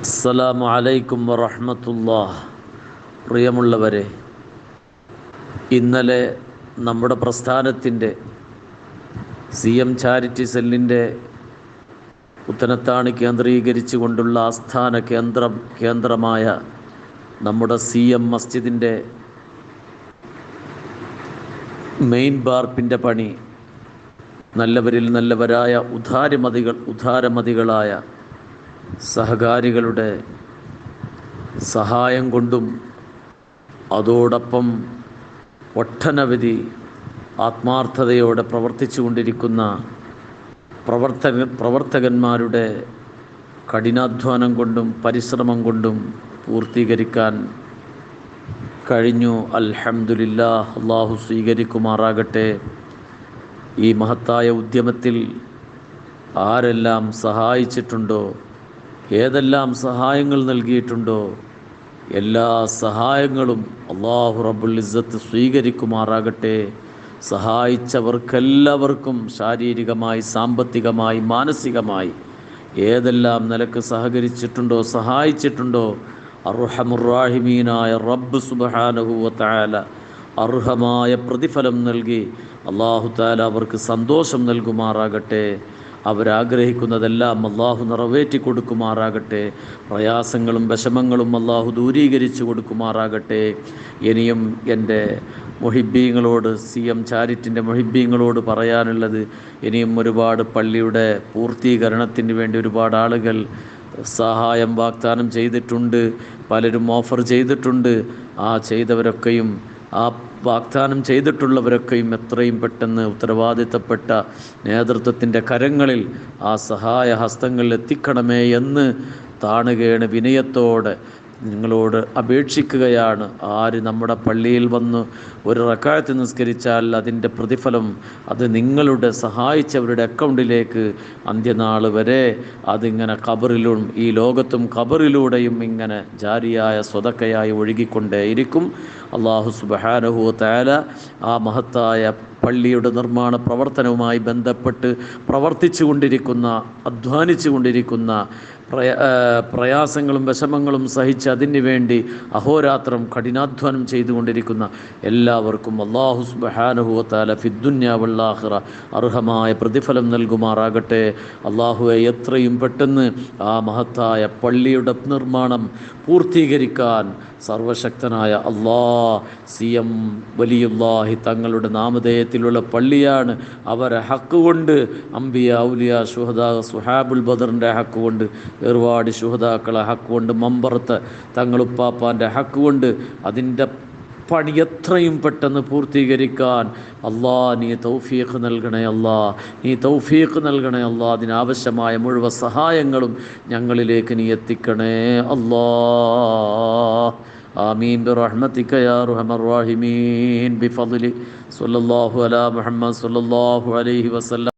അസ്സലാമു അലൈക്കും വറഹമത്തുല്ലാ പ്രിയമുള്ളവരെ ഇന്നലെ നമ്മുടെ പ്രസ്ഥാനത്തിന്റെ സി എം ചാരിറ്റി സെല്ലിന്റെ പുത്തനത്താണി കേന്ദ്രീകരിച്ചു കൊണ്ടുള്ള ആസ്ഥാന കേന്ദ്രം കേന്ദ്രമായ നമ്മുടെ സി എം മസ്ജിദിന്റെ മെയിൻ ബാർപ്പിന്റെ പണി നല്ലവരിൽ നല്ലവരായ ഉദാരമതികൾ ഉദാരമതികളായ സഹകാരികളുടെ സഹായം കൊണ്ടും അതോടൊപ്പം ഒട്ടനവധി ആത്മാർത്ഥതയോടെ പ്രവർത്തിച്ചു കൊണ്ടിരിക്കുന്ന പ്രവർത്തക പ്രവർത്തകന്മാരുടെ കഠിനാധ്വാനം കൊണ്ടും പരിശ്രമം കൊണ്ടും പൂർത്തീകരിക്കാൻ കഴിഞ്ഞു. അൽഹംദുലില്ലാ അള്ളാഹു സ്വീകരിക്കുമാറാകട്ടെ. ഈ മഹത്തായ ഉദ്യമത്തിൽ ആരെല്ലാം സഹായിച്ചിട്ടുണ്ടോ? ഏതെല്ലാം സഹായങ്ങൾ നൽകിയിട്ടുണ്ടോ എല്ലാ സഹായങ്ങളും അള്ളാഹു റബ്ബുൽ ഇസ്സത്ത് സ്വീകരിക്കുമാറാകട്ടെ. സഹായിച്ചവർക്കെല്ലാവർക്കും ശാരീരികമായി സാമ്പത്തികമായി മാനസികമായി ഏതെല്ലാം നിലയ്ക്ക് സഹകരിച്ചിട്ടുണ്ടോ സഹായിച്ചിട്ടുണ്ടോ? അർഹമുറാഹിമീനായ റബ്ബ് സുബഹാനഹുവത്തായാല അർഹമായ പ്രതിഫലം നൽകി അള്ളാഹു താല അവർക്ക് സന്തോഷം നൽകുമാറാകട്ടെ. അവരാഗ്രഹിക്കുന്നതെല്ലാം അള്ളാഹു നിറവേറ്റി കൊടുക്കുമാറാകട്ടെ. പ്രയാസങ്ങളും വിഷമങ്ങളും അള്ളാഹു ദൂരീകരിച്ചു കൊടുക്കുമാറാകട്ടെ. ഇനിയും എന്റെ മൊഹിബീങ്ങളോട് സി എം ചാരിറ്റിന്റെ മൊഹിബീങ്ങളോട് പറയാനുള്ളത് ഇനിയും ഒരുപാട് പള്ളിയുടെ പൂർത്തീകരണത്തിന് വേണ്ടി ഒരുപാട് ആളുകൾ സഹായം വാഗ്ദാനം ചെയ്തിട്ടുണ്ട് പലരും ഓഫർ ചെയ്തിട്ടുണ്ട്. ആ ചെയ്തവരൊക്കെയും ആ വാഗ്ദാനം ചെയ്തിട്ടുള്ളവരൊക്കെയും എത്രയും പെട്ടെന്ന് ഉത്തരവാദിത്തപ്പെട്ട നേതൃത്വത്തിന്റെ കരങ്ങളിൽ ആ സഹായ ഹസ്തങ്ങളിൽ എത്തിക്കണമേ എന്ന് താണുകയാണ് വിനയത്തോടെ നിങ്ങളോട് അപേക്ഷിക്കുകയാണ്. ആര് നമ്മുടെ പള്ളിയിൽ വന്ന് ഒരു റക്കായത്ത് നിസ്കരിച്ചാൽ അതിന്റെ പ്രതിഫലം അത് നിങ്ങളുടെ സഹായിച്ചവരുടെ അക്കൗണ്ടിലേക്ക് അന്ത്യനാൾ വരെ അതിങ്ങനെ കബറിലും ഈ ലോകത്തും കബറിലൂടെയും ഇങ്ങനെ ജാരിയായ സ്വതക്കയായി ഒഴുകിക്കൊണ്ടേയിരിക്കും. അള്ളാഹു സുബഹാനഹു താല ആ മഹത്തായ പള്ളിയുടെ നിർമ്മാണ പ്രവർത്തനവുമായി ബന്ധപ്പെട്ട് പ്രവർത്തിച്ചു കൊണ്ടിരിക്കുന്ന അധ്വാനിച്ചു കൊണ്ടിരിക്കുന്ന പ്രയാസങ്ങളും വിഷമങ്ങളും സഹിച്ച് അതിന് വേണ്ടി അഹോരാത്രം കഠിനാധ്വാനം ചെയ്തുകൊണ്ടിരിക്കുന്ന എല്ലാവർക്കും അള്ളാഹു സുബാനുഹുവത്താല ഫിദ്ദുന്യാവല്ലാഹിറ അർഹമായ പ്രതിഫലം നൽകുമാറാകട്ടെ. അള്ളാഹുവെ എത്രയും പെട്ടെന്ന് ആ മഹത്തായ പള്ളിയുടെ നിർമ്മാണം പൂർത്തീകരിക്കാൻ സർവശക്തനായ അള്ളാ സി എം വലിയുല്ലാഹി തങ്ങളുടെ നാമധേയത്തിലുള്ള പള്ളിയാണ് അവരെ ഹക്ക് കൊണ്ട് അംബിയ ഔലിയ സുഹദ സുഹാബുൽ ബദറിന്റെ ഹക്ക് കൊണ്ട് ഒരുപാട് ശുഹതാക്കളെ ഹക്ക് കൊണ്ട് മമ്പറത്ത് തങ്ങളുപ്പാപ്പാൻ്റെ ഹക്ക് കൊണ്ട് അതിൻ്റെ പണി എത്രയും പെട്ടെന്ന് പൂർത്തീകരിക്കാൻ അള്ളാ നീ തൗഫീഖ് നൽകണേ അല്ലാ നീ തൗഫീഖ് നൽകണേ അല്ലാ അതിനാവശ്യമായ മുഴുവൻ സഹായങ്ങളും ഞങ്ങളിലേക്ക് നീ എത്തിക്കണേ അല്ലാ آمين برحمتك يا أرحم الراحمين بفضل صلى الله على محمد صلى الله عليه وسلم